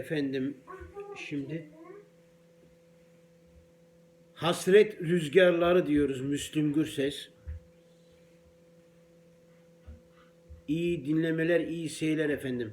efendim şimdi hasret rüzgarları diyoruz Müslüm Gürses. İyi dinlemeler, iyi seyirler efendim.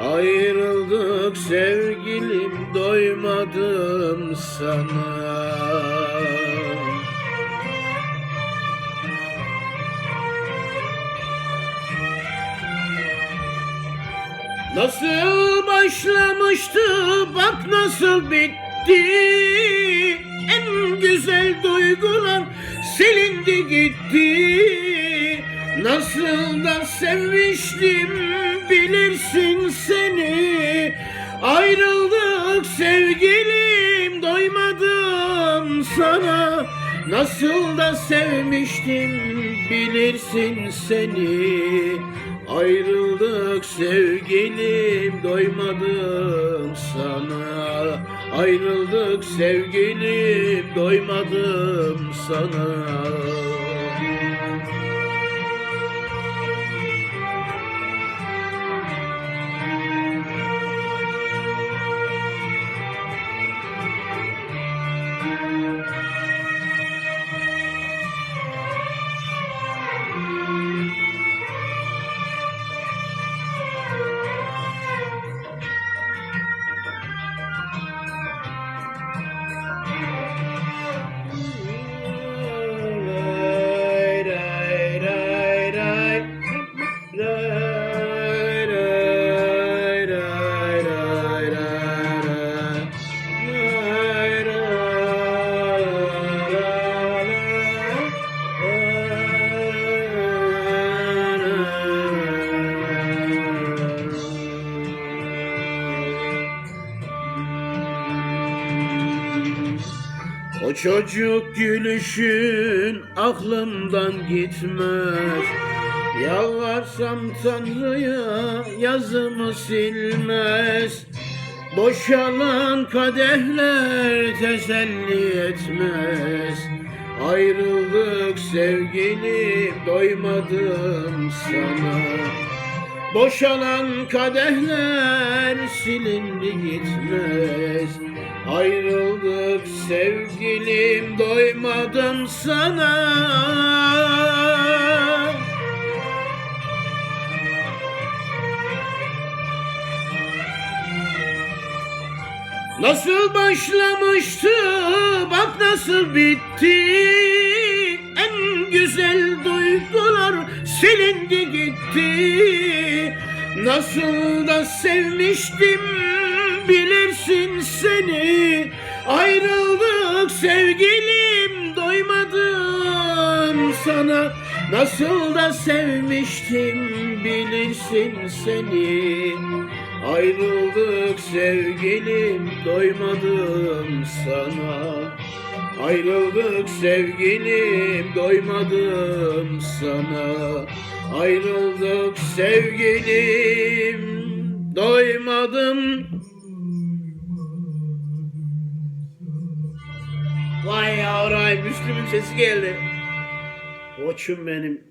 Ayrıldık sevgilim doymadım sana. Nasıl başlamıştı bak nasıl bitti. En güzel duygular silindi gitti Nasıl da sevmiştim bilirsin seni. Ayrıldık sevgilim doymadım sana. Nasıl da sevmiştim bilirsin seni. Ayrıldık sevgilim doymadım sana. Ayrıldık sevgilim doymadım sana Çocuk gülüşün aklımdan gitmez. Yalvarsam Tanrı'ya yazımı silmez. Boşalan kadehler teselli etmez. Ayrıldık sevgilim doymadım sana Boşalan kadehler silindi gitmez. Ayrıldık sevgilim doymadım sana. Nasıl başlamıştı bak nasıl bitti. En güzel duygular silindi gitti Nasıl da sevmiştim bilirsin seni. Ayrıldık sevgilim doymadım sana. Nasıl da sevmiştim bilirsin seni. Ayrıldık sevgilim doymadım sana Ayrıldık sevgilim doymadım sana Ayrıldık sevgilim doymadım Vay yavray Müslüm'ün sesi geldi. Koçum benim.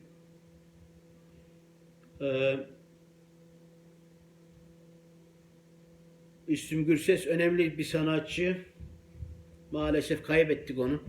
Ee, Müslüm Gürses önemli bir sanatçı. Maalesef kaybettik onu.